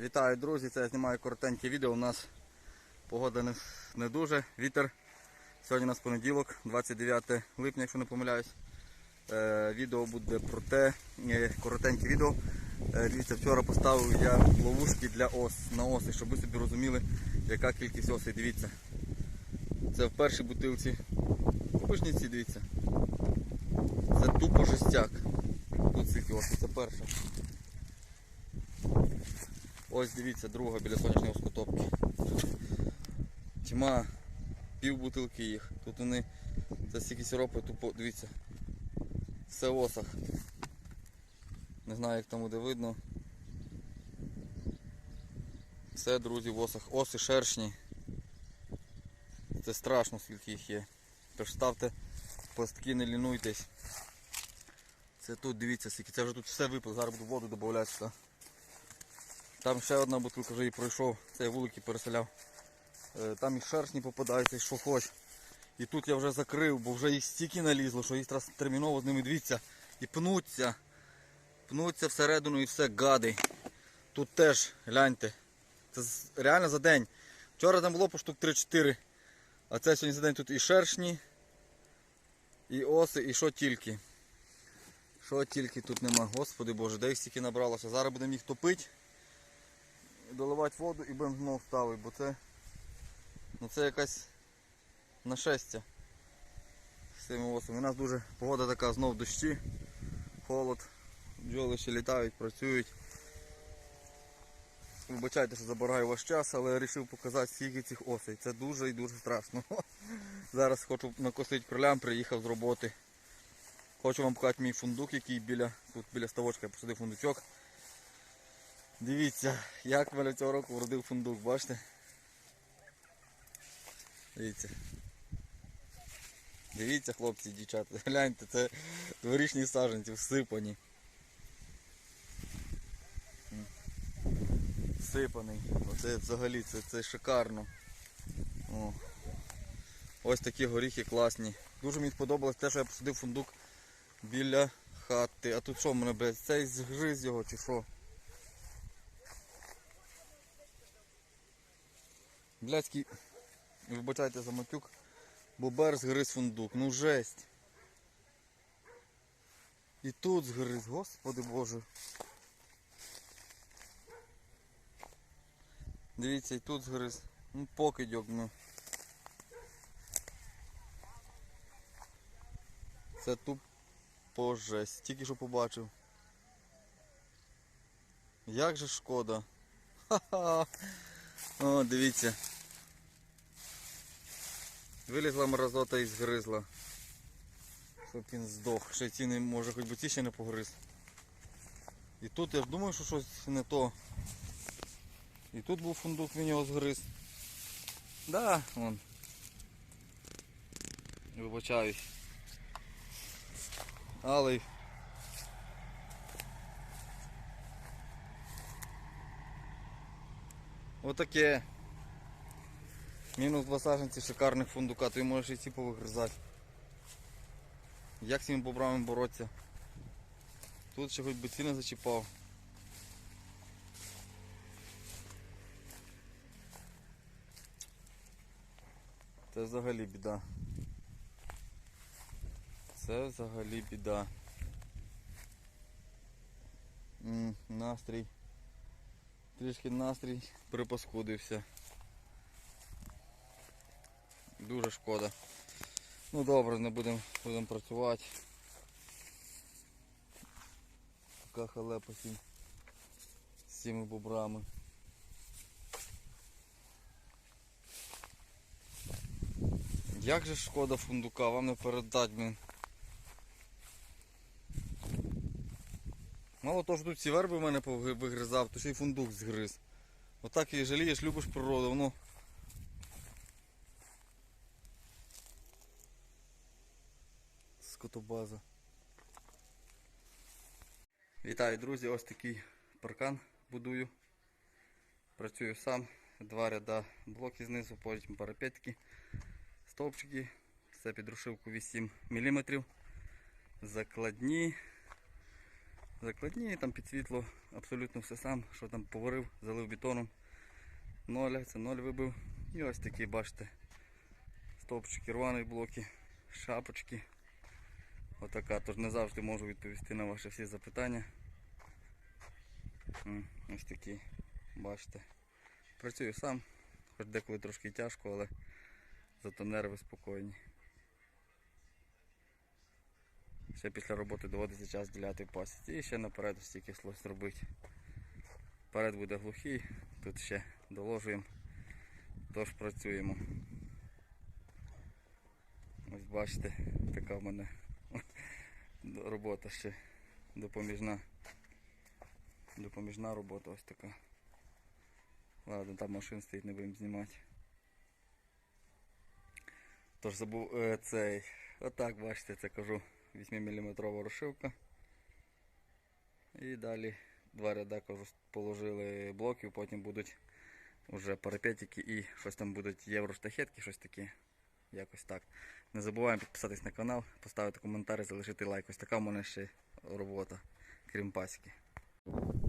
Вітаю, друзі! Це я знімаю коротеньке відео. У нас погода не, дуже, вітер. Сьогодні у нас понеділок, 29 липня, якщо не помиляюсь. Е, відео буде про те, е, коротеньке відео. Е, дивіться, вчора поставив я ловушки для ос на оси, щоб ви собі розуміли, яка кількість осей. Дивіться. Це в першій бутилці. Пишніці, дивіться. Це тупо жестяк. Тут скільки осей, це перша. Ось дивіться, друга біля сонячної скотопки. Тьма, пів бутилки їх. Тут вони це стільки сиропу, тупо, дивіться. Все в осах. Не знаю як там буде видно. Все, друзі, в осах. Оси шершні. Це страшно скільки їх є. Тож ставте пластки, не лінуйтесь. Це тут дивіться скільки. Це вже тут все випало, зараз буду воду додати. Там ще одна бутилка вже і пройшов, це я вулики переселяв. Е, Там і шершні попадаються, і що хоч. І тут я вже закрив, бо вже їх стільки налізло, що їх треба терміново з ними дивіться. І пнуться. Пнуться всередину і все гади. Тут теж, гляньте. Це реально за день. Вчора там було по штук 3-4. А це сьогодні за день тут і шершні, і оси, і що тільки. Що тільки тут нема. Господи Боже, де їх стільки набралося. Зараз будемо їх топити доливати воду і будемо знову ставити, бо це, ну це якась нашестя з цими осами. У нас дуже погода така знов дощі, холод, бджоли ще літають, працюють. Вибачайте, що забираю ваш час, але я вирішив показати скільки цих осей. Це дуже і дуже страшно. Зараз хочу накосити кролям, приїхав з роботи. Хочу вам показати мій фундук, який біля, тут біля ставочка я посадив фундучок. Дивіться, як мене цього року вродив фундук, бачите? Дивіться. Дивіться, хлопці дівчата, гляньте, це дворічні саджанці, всипані. Всипаний. Оце взагалі це, це шикарно. О. Ось такі горіхи класні. Дуже мені сподобалось те, що я посадив фундук біля хати. А тут що в мене, блядь, цей згриз його чи що? Блядський, вибачайте за матюк, бобер згриз фундук. Ну жесть. І тут згриз, господи боже. Дивіться, і тут згриз. Ну покидьок, ну. Це тупо жесть. Тільки що побачив. Як же шкода. Ха-ха. О, дивіться. Вилізла мразота і згризла. Щоб він здох. Ще ці не може хоч би ці ще не погриз. І тут я ж думаю, що щось не то. І тут був фундук, він його згриз. Да, вон. Вибачаюсь. Але Отаке. Мінус два саженці шикарних фундука, ти можеш і ці повигризати. Як з цими бобрами боротися? Тут ще хоч би ці не зачіпав. Це взагалі біда. Це взагалі біда. М, настрій. Трішки настрій припаскудився. Дуже шкода. Ну добре, не будемо будем працювати. Така халепа з цими бобрами. Як же шкода фундука, вам не передать, блін. Мало того, що тут ці верби в мене вигризав, то ще й фундук згриз. Отак і жалієш, любиш природу, воно. Скотобаза. Вітаю, друзі, ось такий паркан будую. Працюю сам, два ряда блоків знизу, потім парапетки, стовпчики, все під рушивку 8 мм. Закладні. закладні, там під світло, абсолютно все сам, що там поварив, залив бетоном. Ноля, це ноль вибив. І ось такі, бачите, стовпчики, рвані блоки, шапочки. Отака, тож не завжди можу відповісти на ваші всі запитання. Ось такі, бачите. Працюю сам, хоч деколи трошки тяжко, але зато нерви спокійні. Ще після роботи доводиться час діляти в пасіці. І ще наперед стільки слось робити. Перед буде глухий, тут ще доложуємо, тож працюємо. Ось бачите, така в мене робота ще допоміжна. Допоміжна робота ось така. Ладно, там машин стоїть, не будемо знімати. Тож забув е, цей. Отак, бачите, це кажу 8-мм розшивка. І далі два ряда кажу, положили блоків, потім будуть вже парапетики і щось там будуть євроштахетки, щось таке. Якось так. Не забуваємо підписатись на канал, поставити коментар, і залишити лайк. Ось така в мене ще робота, крім пасіки.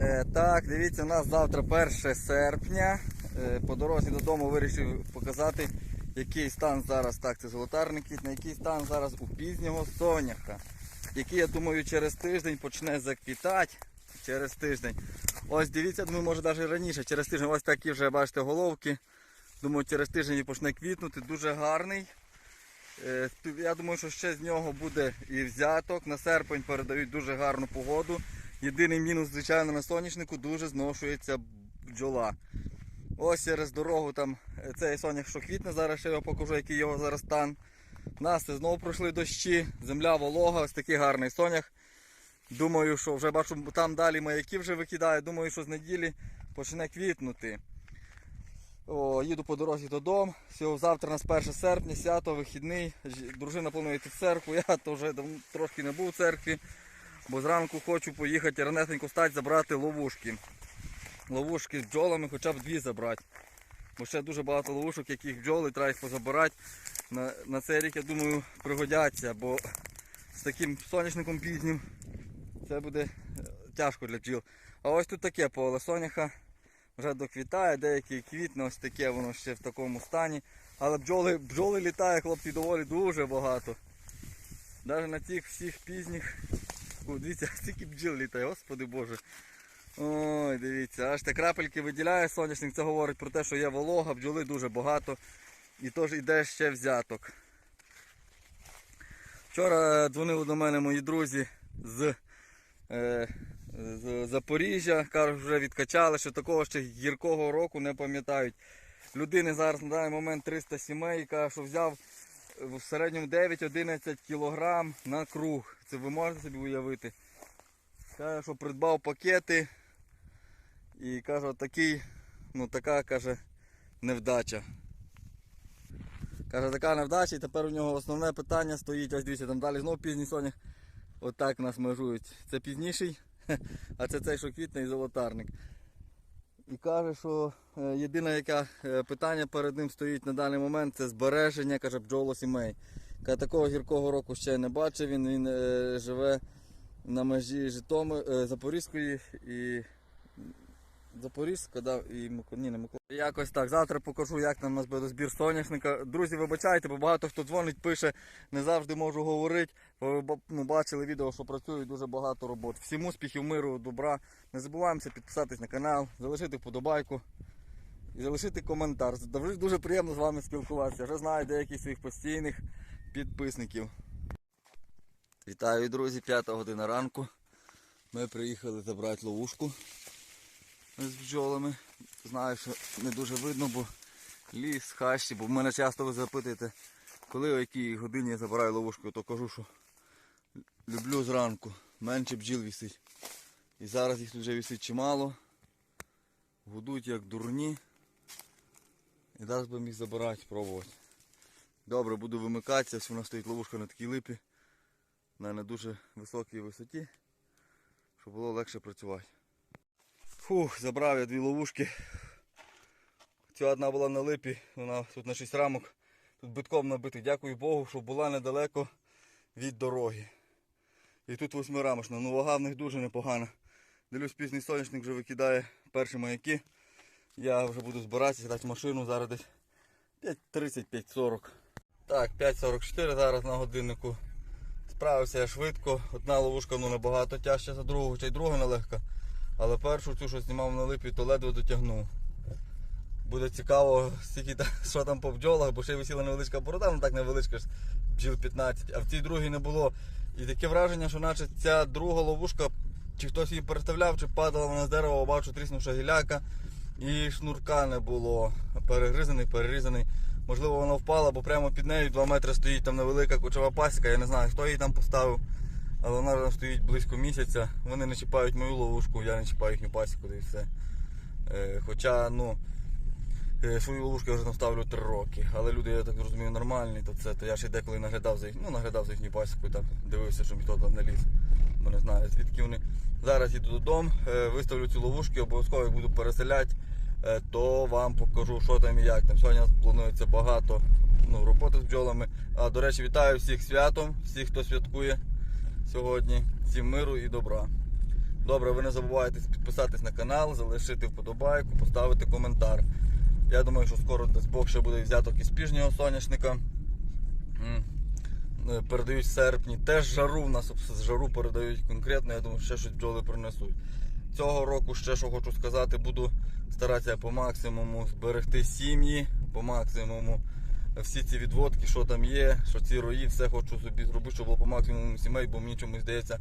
Е, так, дивіться, у нас завтра 1 серпня. Е, по дорозі додому вирішив показати, який стан зараз, так, це золотарники, на який стан зараз у пізнього соняха, який, я думаю, через тиждень почне заквітати. Через тиждень. Ось дивіться, ну може навіть раніше, через тиждень ось такі вже бачите головки. Думаю, через тиждень почне квітнути, дуже гарний. Е, Я думаю, що ще з нього буде і взяток. На серпень передають дуже гарну погоду. Єдиний мінус, звичайно, на соняшнику дуже зношується бджола. Ось через дорогу там е, цей соняк, що квітне, зараз ще його покажу, який його зараз стан. У нас знову пройшли дощі, земля волога, ось такий гарний сонях. Думаю, що вже бачу, там далі маяки вже викидає. Думаю, що з неділі почне квітнути. О, їду по дорозі додому. Всього завтра нас 1 серпня, свято, вихідний. Дружина планує йти в церкву. Я то вже трошки не був у церкві, бо зранку хочу поїхати ранесенько встати, забрати ловушки. Ловушки з бджолами, хоча б дві забрати. Бо ще дуже багато ловушок, яких бджоли треба їх позабирати. На, на цей рік, я думаю, пригодяться, бо з таким соняшником пізнім це буде е, тяжко для бджіл. А ось тут таке поле соняха вже доквітає, деякі квітне, ось таке воно ще в такому стані. Але бджоли, бджоли літає, хлопці, доволі дуже багато. Навіть на тих всіх пізніх. О, дивіться, стільки бджіл літає, господи боже. Ой, дивіться, аж те крапельки виділяє соняшник, це говорить про те, що є волога, бджоли дуже багато. І тож йде ще взяток. Вчора дзвонили до мене мої друзі з, е, з Запоріжжя, кажуть, вже відкачали, що такого ще гіркого року не пам'ятають. Людини зараз на даний момент 300 сімей, каже, що взяв в середньому 9-11 кг на круг. Це ви можете собі уявити. Каже, що придбав пакети і каже, такий, ну така каже, невдача. Каже, така невдача, і тепер у нього основне питання стоїть, ось дивіться, там далі знов пізній сонях. Отак нас межують. Це пізніший, а це цей, що квітне і золотарник. І каже, що е, єдине яке е, питання перед ним стоїть на даний момент це збереження каже, бджолосімей. Каже, такого гіркого року ще не бачив, він, він е, живе на межі Житомир, е, Запорізької і Запорізька, да, і. Ні, не Микола. Якось так. Завтра покажу, як там у нас буде збір соняшника. Друзі, вибачайте, бо багато хто дзвонить, пише, не завжди можу говорити. Ви бачили відео, що працює дуже багато робот. Всім успіхів, миру, добра. Не забуваємося підписатись на канал, залишити вподобайку і залишити коментар. Дуже приємно з вами спілкуватися. Вже знаю деяких своїх постійних підписників. Вітаю, друзі, 5 година ранку. Ми приїхали забрати ловушку з бджолами. Знаю, що не дуже видно, бо ліс, хащі, бо в мене часто ви запитуєте, коли о якій годині я забираю ловушку, то кажу, що люблю зранку, менше бджіл вісить. І зараз їх вже вісить чимало. Гудуть як дурні. І зараз будемо їх забирати, пробувати. Добре, буду вимикатися, ось вона стоїть ловушка на такій липі, на не дуже високій висоті, щоб було легше працювати. Фух, забрав я дві ловушки. Ця одна була на липі, вона тут на 6 рамок, тут битком набитий. Дякую Богу, що була недалеко від дороги. І тут восьмирамочна. Ну вага в них дуже непогана. Дивлюсь, пізній сонячник вже викидає перші маяки. Я вже буду збиратися, сідати в машину, зараз десь 5.30-5.40. Так, 5.44 зараз на годиннику. Справився я швидко. Одна ловушка ну, набагато тяжча за другу, хоча й друга нелегка. Але першу цю, що знімав на липі, то ледве дотягнув. Буде цікаво, скільки що там по бджолах, бо ще й висіла невеличка борода, ну так невеличка ж бджіл 15, а в цій другій не було. І таке враження, що наче ця друга ловушка, чи хтось її переставляв, чи падала вона з дерева, бачу, тріснувша гіляка, і шнурка не було. Перегризаний, перерізаний. Можливо, вона впала, бо прямо під нею 2 метри стоїть там невелика кучова пасіка. Я не знаю, хто її там поставив. Але вона там стоїть близько місяця. Вони не чіпають мою ловушку, я не чіпаю їхню пасіку, і все. Е, хоча, ну, свою ловушку я вже там ставлю 3 роки. Але люди, я так розумію, нормальні, то це, то я ще деколи наглядав за їх, ну, наглядав за їхню пасіку і так дивився, щоб ніхто там не ліз. Бо не знаю, звідки вони. Зараз їду додому, е, виставлю ці ловушки, обов'язково буду переселяти, е, то вам покажу, що там і як. Там сьогодні планується багато ну, роботи з бджолами. А до речі, вітаю всіх святом, всіх, хто святкує сьогодні. Всім миру і добра. Добре, ви не забувайте підписатись на канал, залишити вподобайку, поставити коментар. Я думаю, що скоро дасть Бог ще буде взяток із піжнього соняшника. Е, Передають в серпні. Теж жару в нас жару передають конкретно, я думаю, ще щось бджоли принесуть. Цього року ще що хочу сказати, буду старатися по максимуму зберегти сім'ї, по максимуму всі ці відводки, що там є, що ці рої, все хочу собі зробити, щоб було по максимуму сімей, бо мені чомусь здається,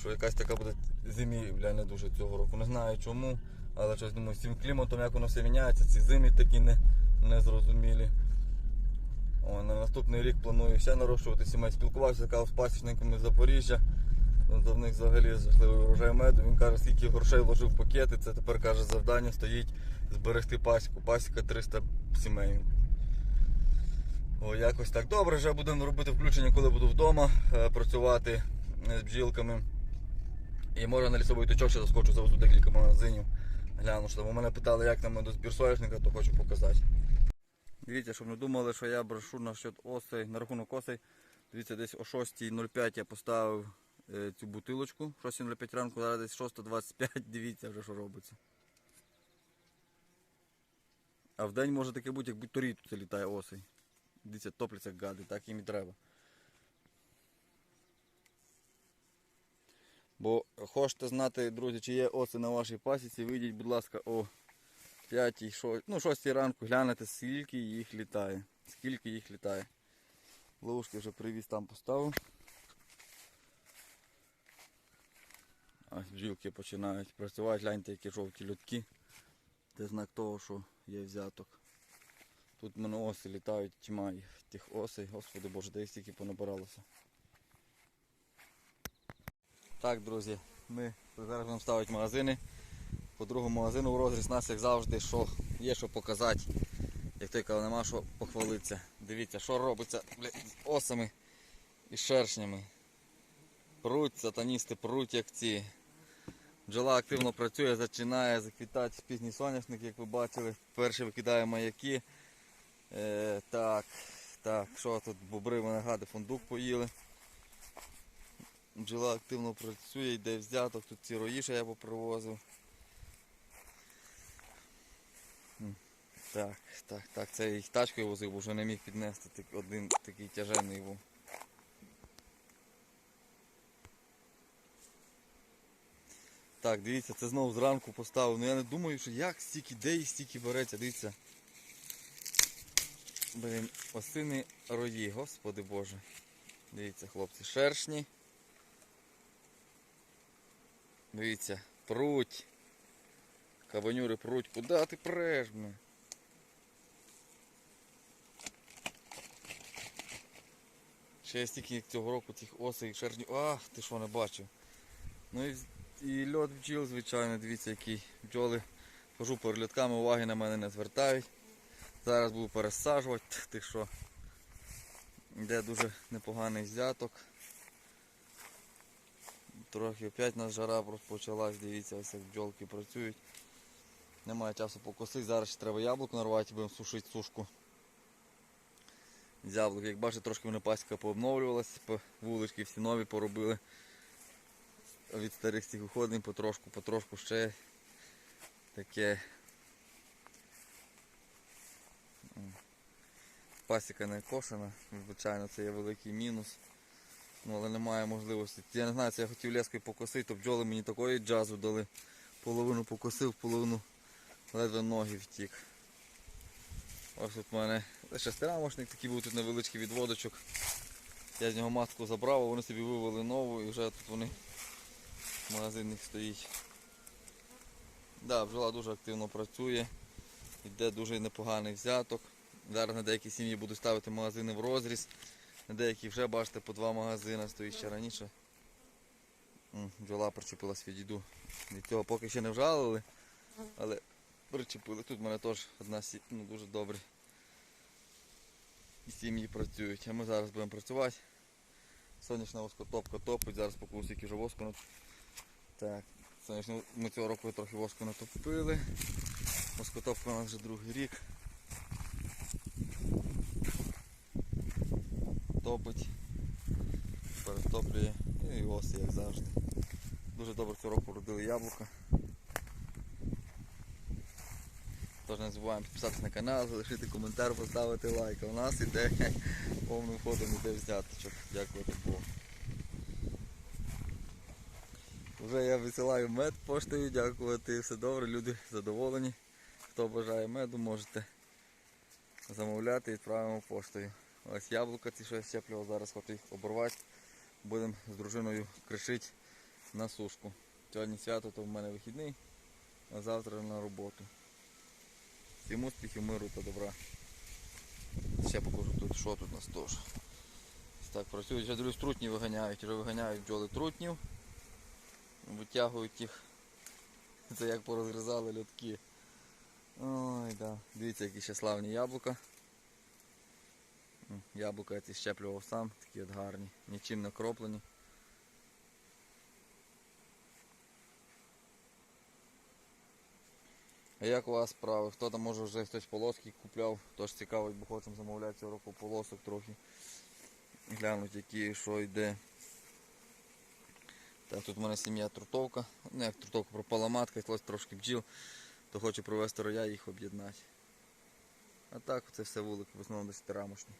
що якась така буде зимівля не дуже цього року. Не знаю чому, але щось думаю, з цим кліматом, як воно все міняється, ці зими такі не, незрозумілі. О, на наступний рік планую ще нарощувати сімей. Спілкувався така з пасічниками з Запоріжжя. В них взагалі жахливий урожай меду. Він каже, скільки грошей вложив в пакети, це тепер каже завдання стоїть зберегти пасіку. Пасіка 300 сімей. О, якось так. Добре, вже будемо робити включення, коли буду вдома е, працювати е, з бджілками. І може на лісовий точок ще заскочу, завезу декілька магазинів. Гляну, що там. У мене питали, як там до збір соняшника, то хочу показати. Дивіться, щоб не думали, що я брешу насчет осей, на рахунок осей. Дивіться, десь о 6.05 я поставив е, цю бутилочку. 6.05 ранку, зараз десь 6.25, дивіться вже що робиться. А в день може таке бути, як будь торі тут літає осей. Дивіться, топляться гади, так їм і треба. Бо хочете знати, друзі, чи є оси на вашій пасіці, вийдіть, будь ласка, о 5, 6, ну 6 ранку, глянете, скільки їх літає. Скільки їх літає. Ловушки вже привіз там поставив. Ось бджілки починають працювати, гляньте, які жовті льотки. Це знак того, що є взяток. Тут в мене оси літають, тьма їх, тих осей, господи боже, де їх стільки понабиралося. Так, друзі, ми зараз будемо ставити магазини. По другому магазину в розріз нас, як завжди, що є що показати. Як той каже, нема що похвалитися. Дивіться, що робиться бля, з осами і шершнями. Пруть, сатаністи пруть, як ці. Бджола активно працює, починає заквітати пізній соняшник, як ви бачили. Перший викидає маяки. Е, так, так, що тут бобри мене фундук поїли. Бджола активно працює, йде взяток, тут ці рої ще я попривозив. Так, так, так, це їх тачкою возив, бо вже не міг піднести, так- один такий тяжений був. Так, дивіться, це знову зранку поставив. Ну я не думаю, що як стільки, де їх стільки береться, дивіться. Блін, осини рої, господи боже. Дивіться, хлопці, шершні. Дивіться, пруть. Кабанюри пруть. Куди ти преш, блін? Ще я стільки цього року цих осей, шершнів. Ах, ти що не бачив. Ну і, і льот бджіл, звичайно, дивіться, який бджоли. Хожу перельотками, уваги на мене не звертають. Зараз буду пересаджувати, ти що. Йде дуже непоганий взяток. Трохи опять нас жара почалась, дивіться, ось як бджолки працюють. Немає часу покосити, зараз ще треба яблуко нарвати, будемо сушити сушку. З яблук, як бачите, трошки вони пасіка пообновлювалася, вулички всі нові поробили. від старих стих виходимо потрошку, потрошку ще таке. Пасіка не кошена, звичайно, це є великий мінус. Ну, але немає можливості. Я не знаю, це я хотів лескою покосити, то бджоли мені такої джазу дали. Половину покосив, половину ледве ноги втік. Ось тут в мене шестирамошник такий був тут невеличкий відводочок. Я з нього маску забрав, а вони собі вивели нову і вже тут вони в магазинних стоїть. Да, бджола дуже активно працює, йде дуже непоганий взяток. Зараз на деякі сім'ї буду ставити магазини в розріз. Деякі вже бачите по два магазини стоїть ще раніше. Бджола причепилась відійду. Від цього поки ще не вжалили, але причепили. Тут в мене теж одна сі... ну, дуже добрі сім'ї працюють. А ми зараз будемо працювати. Сонячна воскотопка топить, зараз покажу скільки вже воску. нат- Так, сонячну ми цього року трохи воску натопили. Воскотопка у нас вже другий рік. Топить, перетоплює і оси, як завжди. Дуже добре цього року родили яблука. Тож не забуваємо підписатися на канал, залишити коментар, поставити лайк. А у нас іде повним ходом іде взяточок. Дякувати Богу. Вже я висилаю мед поштою, дякувати. Все добре, люди задоволені. Хто бажає меду, можете замовляти і відправимо поштою. Ось яблука, ці що я щеплював, зараз хочу їх оборвати. Будемо з дружиною кришити на сушку. Сьогодні свято, то в мене вихідний, а завтра на роботу. Всім успіхів, миру та добра. Ще покажу тут, що тут у нас теж. Так працюють, вже дивлюсь, трутні виганяють, вже виганяють бджоли трутнів. Витягують їх. Це як порозрізали льотки. Ой, да. Дивіться, які ще славні яблука. Яблука я ці щеплював сам, такі от гарні, нічим не кроплені. А як у вас справи? Хто там може вже хтось полоски купляв, тож цікавить, бо хочемо замовляти цього року полосок трохи. Глянуть які, що йде. Так, тут в мене сім'я трутовка. Ну як трутовка пропала матка, йшлось трошки бджіл, то хочу привезти роя і їх об'єднати. А так це все вулик, в основному десь рамошні.